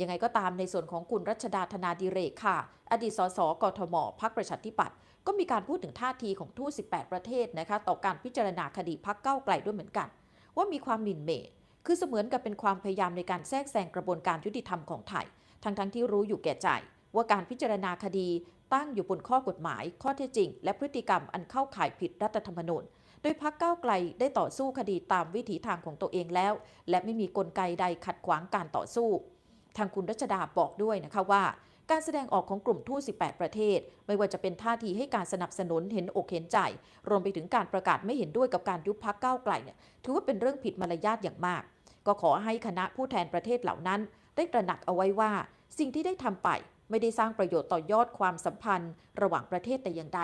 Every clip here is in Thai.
ยังไงก็ตามในส่วนของคุณรัชดาธนาดิเรกค่ะ อดีตสสกทมพักประชาธิปัตย์ก็มีการพูดถึงท่าทีของทูต18 ประเทศนะคะต่อการพิจารณาคดีพักเก้าไกลด้วยเหมือนกัน ว่ามีความหมิ่นเม่คือเสมือนกับเป็นความพยายามในการแทรกแซงกระบวนการยุติธรรมของไทย ทั้งทั้งๆที่รู้อยู่แก่ใจ ว่าการพิจารณาคดีตั้งอยู่บนข้อกฎหมาย ข้อเท็จจริง และพฤติกรรมอันเข้าข่ายผิดรัฐธรรมนูญ โดยพักเก้าไกลได้ต่อสู้คดีตามวิถีทางของตัวเองแล้ว และไม่มีกลไกใดขัดขวางการต่อสู้ ทางคุณรัชดาบอกด้วยนะคะว่า การแสดงออกของกลุ่มทูต18 ประเทศ ไม่ว่าจะเป็นท่าทีให้การสนับสนุนเห็นอกเห็นใจ รวมไปถึงการประกาศไม่เห็นด้วยกับการยุบพักก้าวไกลเนี่ยถือว่าเป็นเรื่องผิดมารยาทอย่างมาก ก็ขอให้คณะผู้แทนประเทศเหล่านั้น ได้ตระหนักเอาไว้ว่า สิ่งที่ได้ทำไป ไม่ได้สร้างประโยชน์ต่อยอดความสัมพันธ์ ระหว่างประเทศแต่อย่างใด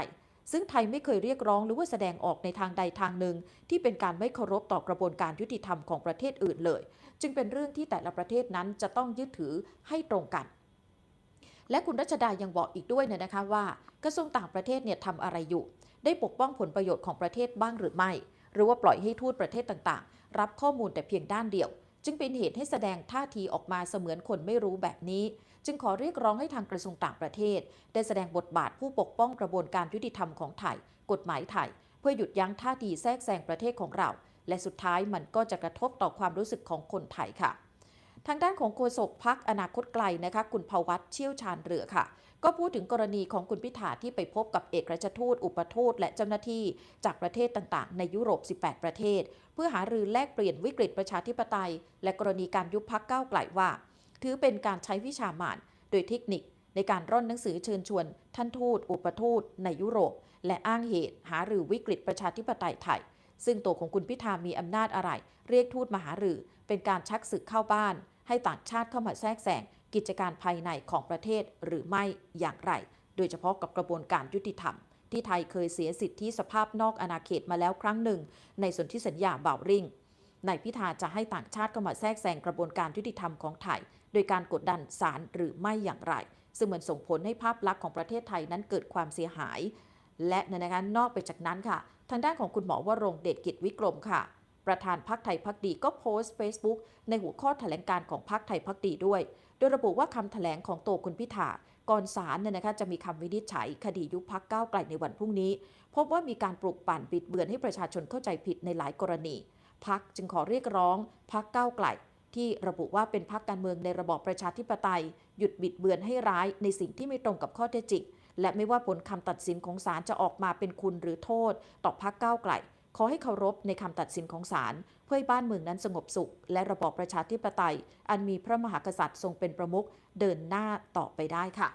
ซึ่งไทยไม่เคยเรียกร้องหรือว่าแสดงออกในทางใดทางหนึ่ง ที่เป็นการไม่เคารพต่อกระบวนการยุติธรรมของประเทศอื่นเลย จึงเป็นเรื่องที่แต่ละประเทศนั้นจะต้องยึดถือให้ตรงกัน และคุณรัชดายังบอกอีกด้วยเนี่ยนะคะว่า กระทรวงต่างประเทศเนี่ยทำอะไรอยู่ ได้ปกป้องผลประโยชน์ของประเทศบ้างหรือไม่ หรือว่าปล่อยให้ทูตประเทศต่างๆ รับข้อมูลแต่เพียงด้านเดียว จึงเป็นเหตุให้แสดงท่าทีออกมาเสมือนคนไม่รู้แบบนี้ จึงขอเรียกร้องให้ทางกระทรวงต่างประเทศ ได้แสดงบทบาทผู้ปกป้องกระบวนการยุติธรรมของไทย กฎหมายไทย เพื่อหยุดยั้งท่าทีแทรกแซงประเทศของเรา และสุดท้ายมันก็จะกระทบต่อความรู้สึกของคนไทยค่ะ ทางด้านของโฆษกพักอนาคตไกลนะคะ คุณภวัตเชี่ยวชาญเรือค่ะ ก็พูดถึงกรณีของคุณพิธาที่ไปพบกับเอกราชทูต อุปทูตและเจ้าหน้าที่จากประเทศต่างๆ ในยุโรป 18 ประเทศ เพื่อหารือแลกเปลี่ยนวิกฤตประชาธิปไตย และกรณีการยุบพักก้าวไกลว่า ถือเป็นการใช้วิชามานโดยเทคนิคในการร่อนหนังสือเชิญชวน ท่านทูต อุปทูต ในยุโรป และอ้างเหตุ หารือวิกฤตประชาธิปไตยไทย ซึ่งตัวของคุณพิธามีอำนาจอะไร เรียกทูตมาหารือ เป็นการชักศึกเข้าบ้าน ให้ต่างชาติเข้ามาแทรกแซงกิจการภายในของประเทศหรือไม่อย่างไร โดยเฉพาะกับกระบวนการยุติธรรม ที่ไทยเคยเสียสิทธิสภาพนอกอาณาเขตมาแล้วครั้งหนึ่ง ในสนธิสัญญาบ่าวริ่งนายพิธาจะให้ต่างชาติเข้ามาแทรกแซงกระบวนการยุติธรรมของไทย โดยการกดดันศาลหรือไม่อย่างไร ซึ่งมันส่งผลให้ภาพลักษณ์ของประเทศไทยนั้นเกิดความเสียหาย และในนะคะนอกไปจากนั้นค่ะ ทางด้านของคุณหมอวรงเดชกิจวิกรมค่ะ ประธานพักไทยพักดีก็โพสต์ Facebook ในหัวข้อแถลงการของพักไทยพักดีด้วย โดยระบุว่าคำแถลงของตัวคุณพิธาก่อนศาลเนี่ยนะคะจะมีคำวินิจฉัยคดียุบพักก้าวไกลในวันพรุ่งนี้ พบว่ามีการปลุกปั่นบิดเบือนให้ประชาชนเข้าใจผิดในหลายกรณี พักจึงขอเรียกร้อง พักก้าวไกลที่ระบุว่าเป็นพักการเมืองในระบอบประชาธิปไตย หยุดบิดเบือนให้ร้ายในสิ่งที่ไม่ตรงกับข้อเท็จจริงและไม่ว่าผลคำตัดสินของศาลจะออกมาเป็นคุณหรือโทษ ต่อพักก้าวไกล ขอให้เคารพในคำตัดสินของศาลเพื่อให้บ้านเมืองนั้นสงบสุข และระบอบประชาธิปไตย อันมีพระมหากษัตริย์ทรงเป็นประมุขเดินหน้าต่อไปได้ค่ะ